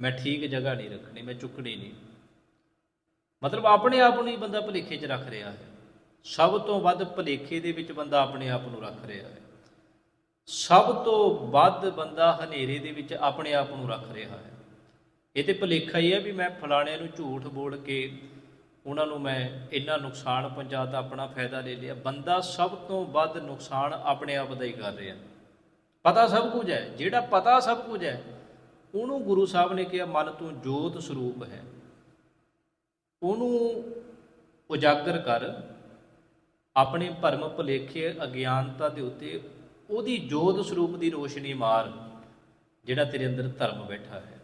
ਮੈਂ ਠੀਕ ਜਗ੍ਹਾ ਨਹੀਂ ਰੱਖਣੀ, ਮੈਂ ਚੁੱਕਣੀ ਨਹੀਂ। ਮਤਲਬ ਆਪਣੇ ਆਪ ਨੂੰ ਹੀ ਬੰਦਾ ਭੁਲੇਖੇ 'ਚ ਰੱਖ ਰਿਹਾ ਹੈ। ਸਭ ਤੋਂ ਵੱਧ ਭੁਲੇਖੇ ਦੇ ਵਿੱਚ ਬੰਦਾ ਆਪਣੇ ਆਪ ਨੂੰ ਰੱਖ ਰਿਹਾ ਹੈ। ਸਭ ਤੋਂ ਵੱਧ ਬੰਦਾ ਹਨੇਰੇ ਦੇ ਵਿੱਚ ਆਪਣੇ ਆਪ ਨੂੰ ਰੱਖ ਰਿਹਾ ਹੈ। ਇਹ ਤੇ ਭੁਲੇਖਾ ਹੀ ਹੈ ਵੀ ਮੈਂ ਫਲਾਣੇ ਨੂੰ ਝੂਠ ਬੋਲ ਕੇ ਉਹਨਾਂ ਨੂੰ ਮੈਂ ਇੰਨਾ ਨੁਕਸਾਨ ਪਹੁੰਚਾਤਾ, ਆਪਣਾ ਫਾਇਦਾ ਲੈ ਲਿਆ। ਬੰਦਾ ਸਭ ਤੋਂ ਵੱਧ ਨੁਕਸਾਨ ਆਪਣੇ ਆਪ ਦਾ ਹੀ ਕਰ ਰਿਹਾ। ਪਤਾ ਸਭ ਕੁਝ ਹੈ। ਜਿਹੜਾ ਪਤਾ ਸਭ ਕੁਝ ਹੈ, ਉਹਨੂੰ ਗੁਰੂ ਸਾਹਿਬ ਨੇ ਕਿਹਾ, ਮਨ ਤੂੰ ਜੋਤ ਸਰੂਪ ਹੈ। ਉਹਨੂੰ ਉਜਾਗਰ ਕਰ, ਆਪਣੇ ਭਰਮ ਭੁਲੇਖੇ ਅਗਿਆਨਤਾ ਦੇ ਉੱਤੇ ਉਹਦੀ ਜੋਤ ਸਰੂਪ ਦੀ ਰੋਸ਼ਨੀ ਮਾਰ ਜਿਹੜਾ ਤੇਰੇ ਅੰਦਰ ਧਰਮ ਬੈਠਾ ਹੈ।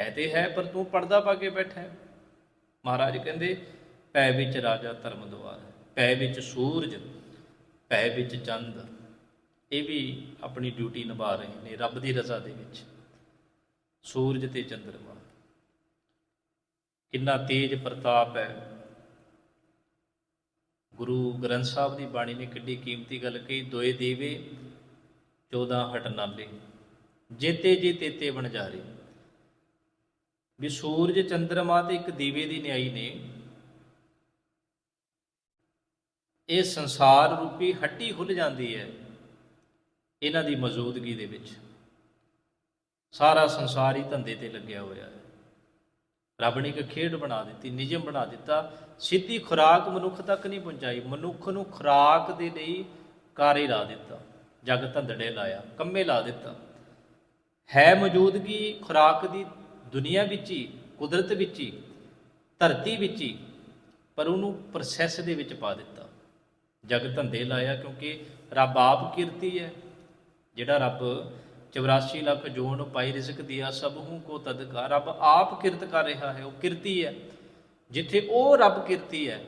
ਹੈ ਤੇ ਹੈ, ਪਰ ਤੂੰ ਪਰਦਾ ਪਾ ਕੇ ਬੈਠਾ ਹੈ। ਮਹਾਰਾਜ ਕਹਿੰਦੇ, ਪੈ ਵਿੱਚ ਰਾਜਾ ਧਰਮ ਦੁਆਰ ਪੈ ਵਿੱਚ ਸੂਰਜ, ਪੈ ਵਿੱਚ ਚੰਦ। ਇਹ ਵੀ ਆਪਣੀ ਡਿਊਟੀ ਨਿਭਾ ਰਹੇ ਨੇ ਰੱਬ ਦੀ ਰਜ਼ਾ ਦੇ ਵਿੱਚ। ਸੂਰਜ ਤੇ ਚੰਦਰਮਾ। ਕਿੰਨਾ ਤੇਜ ਪ੍ਰਤਾਪ ਹੈ। ਗੁਰੂ ਗ੍ਰੰਥ ਸਾਹਿਬ ਦੀ ਬਾਣੀ ਨੇ ਕਿੱਡੀ ਕੀਮਤੀ ਗੱਲ ਕਹੀ, ਦੋਏ ਦੇਵੇ 14 ਹਟਨਾਲੇ ਜੇਤੇ ਜੇ ਤੇਤੇ ਬਣ ਜਾ ਰਹੀ। ਵੀ ਸੂਰਜ ਚੰਦਰਮਾ ਤੇ ਇੱਕ ਦੀਵੇ ਦੀ ਨਿਆਈ ਨੇ, ਇਹ ਸੰਸਾਰ ਰੂਪੀ ਹੱਟੀ ਖੁੱਲ ਜਾਂਦੀ ਹੈ ਇਹਨਾਂ ਦੀ ਮੌਜੂਦਗੀ ਦੇ ਵਿੱਚ। ਸਾਰਾ ਸੰਸਾਰ ਹੀ ਧੰਦੇ ਤੇ ਲੱਗਿਆ ਹੋਇਆ ਹੈ। ਰੱਬ ਨੇ ਇੱਕ ਖੇਡ ਬਣਾ ਦਿੱਤੀ, ਨਿਯਮ ਬਣਾ ਦਿੱਤਾ। ਸਿੱਧੀ ਖੁਰਾਕ ਮਨੁੱਖ ਤੱਕ ਨਹੀਂ ਪਹੁੰਚਾਈ, ਮਨੁੱਖ ਨੂੰ ਖੁਰਾਕ ਦੇ ਲਈ ਕਾਰੇ ਲਾ ਦਿੱਤਾ। ਜਗ ਧੰਦੜੇ ਲਾਇਆ, ਕੰਮੇ ਲਾ ਦਿੱਤਾ। ਹੈ ਮੌਜੂਦਗੀ ਖੁਰਾਕ ਦੀ ਦੁਨੀਆ ਵਿੱਚ ਹੀ, ਕੁਦਰਤ ਵਿੱਚ ਹੀ, ਧਰਤੀ ਵਿੱਚ ਹੀ, ਪਰ ਉਹਨੂੰ ਪ੍ਰੋਸੈਸ ਦੇ ਵਿੱਚ ਪਾ ਦਿੱਤਾ। ਜਗ ਧੰਦੇ ਲਾਇਆ ਕਿਉਂਕਿ ਰੱਬ ਆਪ ਕਿਰਤੀ ਹੈ। ਜਿਹੜਾ ਰੱਬ 84 ਲੱਖ ਜੋਨ ਪਾਈ ਰਿਜ਼ਕ ਦਿਆ, ਸਭ ਹੂੰ ਕੋ ਤਦਕਾ ਰੱਬ ਆਪ ਕਿਰਤ ਕਰ ਰਿਹਾ ਹੈ, ਉਹ ਕਿਰਤੀ ਹੈ। ਜਿੱਥੇ ਉਹ ਰੱਬ ਕਿਰਤੀ ਹੈ,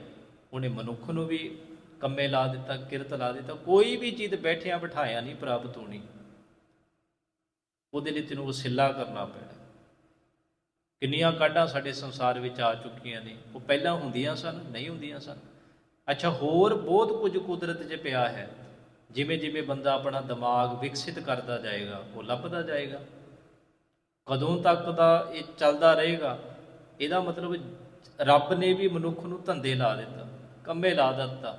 ਉਹਨੇ ਮਨੁੱਖ ਨੂੰ ਵੀ ਕੰਮੇ ਲਾ ਦਿੱਤਾ, ਕਿਰਤ ਲਾ ਦਿੱਤਾ, ਕੋਈ ਵੀ ਚੀਜ਼ ਬੈਠਿਆਂ ਬਿਠਾਇਆ ਨਹੀਂ ਪ੍ਰਾਪਤ ਹੋਣੀ ਉਹਦੇ ਲਈ ਤੈਨੂੰ ਵਸਿਲਾ ਕਰਨਾ ਪੈਣਾ। ਕਿੰਨੀਆਂ ਕਾਢਾਂ ਸਾਡੇ ਸੰਸਾਰ ਵਿੱਚ ਆ ਚੁੱਕੀਆਂ ਨੇ। ਉਹ ਪਹਿਲਾਂ ਹੁੰਦੀਆਂ ਸਨ, ਨਹੀਂ ਹੁੰਦੀਆਂ ਸਨ। ਅੱਛਾ, ਹੋਰ ਬਹੁਤ ਕੁਝ ਕੁਦਰਤ 'ਚ ਪਿਆ ਹੈ। ਜਿਵੇਂ ਜਿਵੇਂ ਬੰਦਾ ਆਪਣਾ ਦਿਮਾਗ ਵਿਕਸਿਤ ਕਰਦਾ ਜਾਏਗਾ, ਉਹ ਲੱਭਦਾ ਜਾਏਗਾ। ਕਦੋਂ ਤੱਕ ਦਾ ਇਹ ਚੱਲਦਾ ਰਹੇਗਾ, ਇਹਦਾ ਮਤਲਬ ਰੱਬ ਨੇ ਵੀ ਮਨੁੱਖ ਨੂੰ ਧੰਦੇ ਲਾ ਦਿੱਤਾ, ਕੰਮੇ ਲਾ ਦਿੱਤਾ।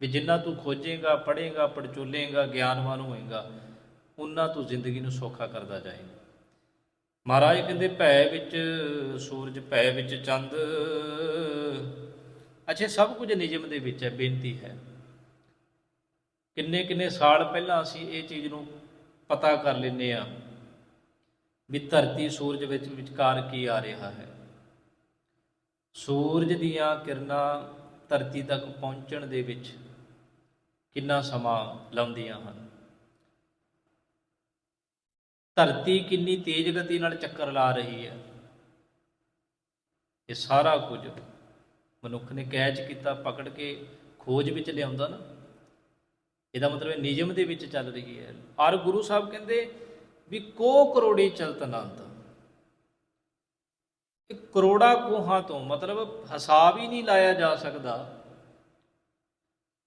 ਵੀ ਜਿੰਨਾ ਤੂੰ ਖੋਜੇਗਾ, ਪੜ੍ਹੇਗਾ, ਪੜਚੋਲੇਗਾ, ਗਿਆਨਵਾਨ ਹੋਏਗਾ ਉਹਨਾਂ ਤੂੰ ਜ਼ਿੰਦਗੀ ਨੂੰ ਸੌਖਾ ਕਰਦਾ ਜਾਏਗਾ। ਮਹਾਰਾਜ ਕਹਿੰਦੇ, ਭੈ ਵਿੱਚ ਸੂਰਜ, ਭੈ ਵਿੱਚ ਚੰਦ। ਅੱਛਾ ਸਭ ਕੁਝ ਨਿਯਮ ਦੇ ਵਿੱਚ ਹੈ, ਬੇਨਤੀ ਹੈ। ਕਿੰਨੇ ਕਿੰਨੇ ਸਾਲ ਪਹਿਲਾਂ ਅਸੀਂ ਇਹ ਚੀਜ਼ ਨੂੰ ਪਤਾ ਕਰ ਲੈਨੇ ਆ ਵੀ ਧਰਤੀ ਸੂਰਜ ਵਿੱਚ ਵਿਚਕਾਰ ਕੀ ਆ ਰਿਹਾ ਹੈ। ਸੂਰਜ ਦੀਆਂ ਕਿਰਨਾਂ ਧਰਤੀ ਤੱਕ ਪਹੁੰਚਣ ਦੇ ਵਿੱਚ ਕਿੰਨਾ ਸਮਾਂ ਲਾਉਂਦੀਆਂ ਹਨ। ਧਰਤੀ ਕਿੰਨੀ ਤੇਜ਼ ਗਤੀ ਨਾਲ ਚੱਕਰ ਲਾ ਰਹੀ ਹੈ। ਇਹ ਸਾਰਾ ਕੁਝ ਮਨੁੱਖ ਨੇ ਕੈਚ ਕੀਤਾ, ਪਕੜ ਕੇ ਖੋਜ ਵਿੱਚ ਲਿਆਉਂਦਾ ਨਾ। ਇਹਦਾ ਮਤਲਬ ਹੈ ਨਿਯਮ ਦੇ ਵਿੱਚ ਚੱਲ ਰਹੀ ਹੈ। ਔਰ ਗੁਰੂ ਸਾਹਿਬ ਕਹਿੰਦੇ ਵੀ ਕੋ ਕਰੋੜੀ ਚਲਤ ਅਨੰਤ। ਇਹ ਕਰੋੜਾ ਕੋਹਾਂ ਤੋਂ ਮਤਲਬ ਹਿਸਾਬ ਹੀ ਨਹੀਂ ਲਾਇਆ ਜਾ ਸਕਦਾ।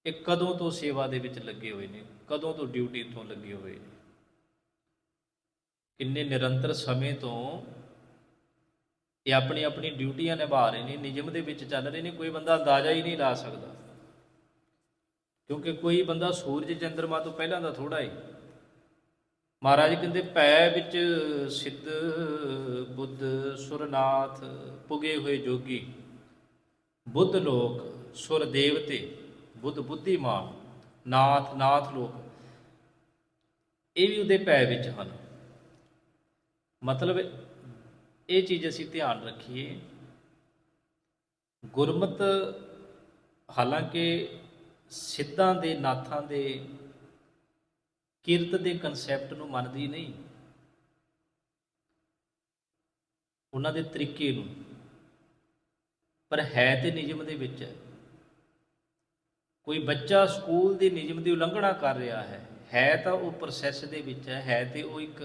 ਇਹ ਕਦੋਂ ਤੋਂ ਸੇਵਾ ਦੇ ਵਿੱਚ ਲੱਗੇ ਹੋਏ ਨੇ? ਕਦੋਂ ਤੋਂ ਡਿਊਟੀ ਤੋਂ ਲੱਗੇ ਹੋਏ ਨੇ? ਕਿੰਨੇ ਨਿਰੰਤਰ ਸਮੇਂ ਤੋਂ ਇਹ ਆਪਣੀ ਆਪਣੀ ਡਿਊਟੀਆਂ ਨਿਭਾ ਰਹੇ ਨੇ, ਨਿਯਮ ਦੇ ਵਿੱਚ ਚੱਲ ਰਹੇ ਨੇ, ਕੋਈ ਬੰਦਾ ਅੰਦਾਜ਼ਾ ਹੀ ਨਹੀਂ ਲਾ ਸਕਦਾ। ਕਿਉਂਕਿ ਕੋਈ ਬੰਦਾ ਸੂਰਜ ਚੰਦਰਮਾ ਤੋਂ ਪਹਿਲਾਂ ਦਾ ਥੋੜਾ ਹੈ। ਮਹਾਰਾਜ ਕਹਿੰਦੇ, ਪੈ ਵਿੱਚ ਸਿੱਧ ਬੁੱਧ ਸੁਰਨਾਥ, ਪੁਗੇ ਹੋਏ ਜੋਗੀ। ਬੁੱਧ ਲੋਕ, ਸੁਰ ਦੇਵਤੇ ਬੁੱਧ ਬੁੱਧੀਮਾਨ, ਨਾਥ ਨਾਥ ਲੋਕ। ਇਹ ਵੀ ਉਹਦੇ ਪੈ ਵਿੱਚ ਹਨ। ਮਤਲਬ ਇਹ ਚੀਜ਼ ਅਸੀਂ ਧਿਆਨ ਰੱਖੀਏ। ਗੁਰਮਤ ਹਾਲਾਂਕਿ ਸਿੱਧਾਂ ਦੇ, ਨਾਥਾਂ ਦੇ, ਕਿਰਤ ਦੇ ਕਨਸੈਪਟ ਨੂੰ ਮੰਨਦੀ ਨਹੀਂ। ਉਹਨਾਂ ਦੇ ਤਰੀਕੇ ਨੂੰ। ਪਰ ਹੈ ਤੇ ਨਿਯਮ ਦੇ ਵਿੱਚ। ਹੈ ਕੋਈ ਬੱਚਾ ਸਕੂਲ ਦੇ ਨਿਯਮ ਦੀ ਉਲੰਘਣਾ ਕਰ ਰਿਹਾ ਹੈ ਹੈ ਤਾਂ ਉਹ ਪ੍ਰੋਸੈਸ ਦੇ ਵਿੱਚ ਹੈ ਹੈ ਤੇ ਉਹ ਇੱਕ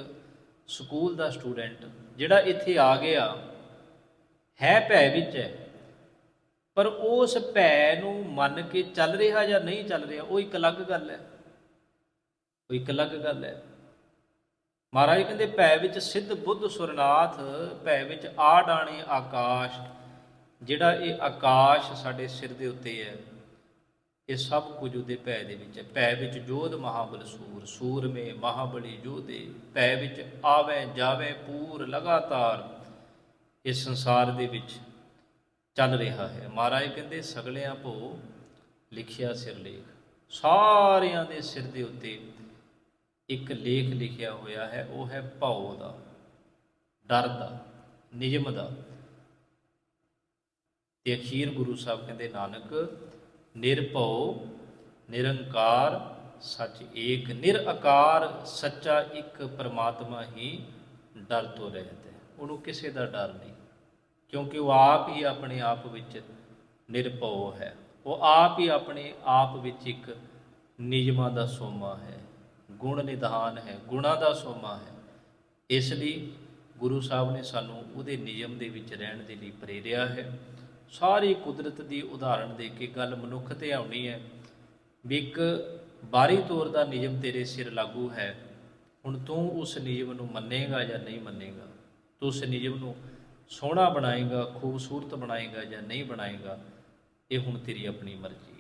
ਸਕੂਲ ਦਾ ਸਟੂਡੈਂਟ ਜਿਹੜਾ ਇੱਥੇ ਆ ਗਿਆ, ਹੈ ਭੈ ਵਿੱਚ ਹੈ, ਪਰ ਉਸ ਭੈ ਨੂੰ ਮੰਨ ਕੇ ਚੱਲ ਰਿਹਾ ਜਾਂ ਨਹੀਂ ਚੱਲ ਰਿਹਾ, ਉਹ ਇੱਕ ਅਲੱਗ ਗੱਲ ਹੈ। ਉਹ ਇੱਕ ਅਲੱਗ ਗੱਲ ਹੈ। ਮਹਾਰਾਜ ਕਹਿੰਦੇ, ਭੈ ਵਿੱਚ ਸਿੱਧ ਬੁੱਧ ਸੁਰਨਾਥ, ਭੈ ਵਿੱਚ ਆ ਡਾਣੇ ਆਕਾਸ਼, ਜਿਹੜਾ ਇਹ ਆਕਾਸ਼ ਸਾਡੇ ਸਿਰ ਦੇ ਉੱਤੇ ਹੈ। ਇਹ ਸਭ ਕੁਝ ਉਹਦੇ ਭੈ ਦੇ ਵਿੱਚ ਹੈ। ਭੈ ਵਿੱਚ ਜੋਧ ਮਹਾਬਲ ਸੂਰ, ਸੂਰਮੇ ਮਹਾਬਲੀ ਜੋਧੇ ਭੈ ਵਿੱਚ ਆਵੇ, ਜਾਵੇ ਪੂਰ ਲਗਾਤਾਰ। ਇਸ ਸੰਸਾਰ ਦੇ ਵਿੱਚ ਚੱਲ ਰਿਹਾ ਹੈ। ਮਹਾਰਾਜ ਕਹਿੰਦੇ, ਸਗਲਿਆਂ ਭੋ ਲਿਖਿਆ ਸਿਰ ਲੇਖ। ਸਾਰਿਆਂ ਦੇ ਸਿਰ ਦੇ ਉੱਤੇ ਇੱਕ ਲੇਖ ਲਿਖਿਆ ਹੋਇਆ ਹੈ। ਉਹ ਹੈ ਭਉ ਦਾ, ਡਰ ਦਾ, ਨਿਯਮ ਦਾ। ਤੇ ਅਖੀਰ ਗੁਰੂ ਸਾਹਿਬ ਕਹਿੰਦੇ, ਨਾਨਕ ਨਿਰਭਉ, ਨਿਰੰਕਾਰ, ਸੱਚ ਏਕ, ਨਿਰਆਕਾਰ, ਸੱਚਾ ਇੱਕ ਪਰਮਾਤਮਾ ਹੀ ਡਰ ਤੋਂ ਰਹਿਤ ਹੈ। ਉਹਨੂੰ ਕਿਸੇ ਦਾ ਡਰ ਨਹੀਂ, ਕਿਉਂਕਿ ਉਹ ਆਪ ਹੀ ਆਪਣੇ ਆਪ ਵਿੱਚ ਨਿਰਭਉ ਹੈ। ਉਹ ਆਪ ਹੀ ਆਪਣੇ ਆਪ ਵਿੱਚ ਇੱਕ ਨਿਯਮਾਂ ਦਾ ਸੋਮਾ ਹੈ, ਗੁਣ ਨਿਧਾਨ ਹੈ, ਗੁਣਾ ਦਾ ਸੋਮਾ ਹੈ। ਇਸ ਲਈ ਗੁਰੂ ਸਾਹਿਬ ਨੇ ਸਾਨੂੰ ਉਹਦੇ ਨਿਯਮ ਦੇ ਵਿੱਚ ਰਹਿਣ ਦੇ ਲਈ ਪ੍ਰੇਰਿਆ ਹੈ। ਸਾਰੀ ਕੁਦਰਤ ਦੀ ਉਦਾਹਰਣ ਦੇ ਕੇ ਗੱਲ ਮਨੁੱਖ ਤੇ ਆਉਣੀ ਹੈ। ਵੀ ਇੱਕ ਬਾਹਰੀ ਤੌਰ ਦਾ ਨਿਯਮ ਤੇਰੇ ਸਿਰ ਲਾਗੂ ਹੈ। ਹੁਣ ਤੂੰ ਉਸ ਨਿਯਮ ਨੂੰ ਮੰਨੇਗਾ ਜਾਂ ਨਹੀਂ ਮੰਨੇਗਾ? ਤੂੰ ਉਸ ਨਿਯਮ ਨੂੰ ਸੋਹਣਾ ਬਣਾਏਗਾ, ਖੂਬਸੂਰਤ ਬਣਾਏਗਾ ਜਾਂ ਨਹੀਂ ਬਣਾਏਗਾ? ਇਹ ਹੁਣ ਤੇਰੀ ਆਪਣੀ ਮਰਜ਼ੀ।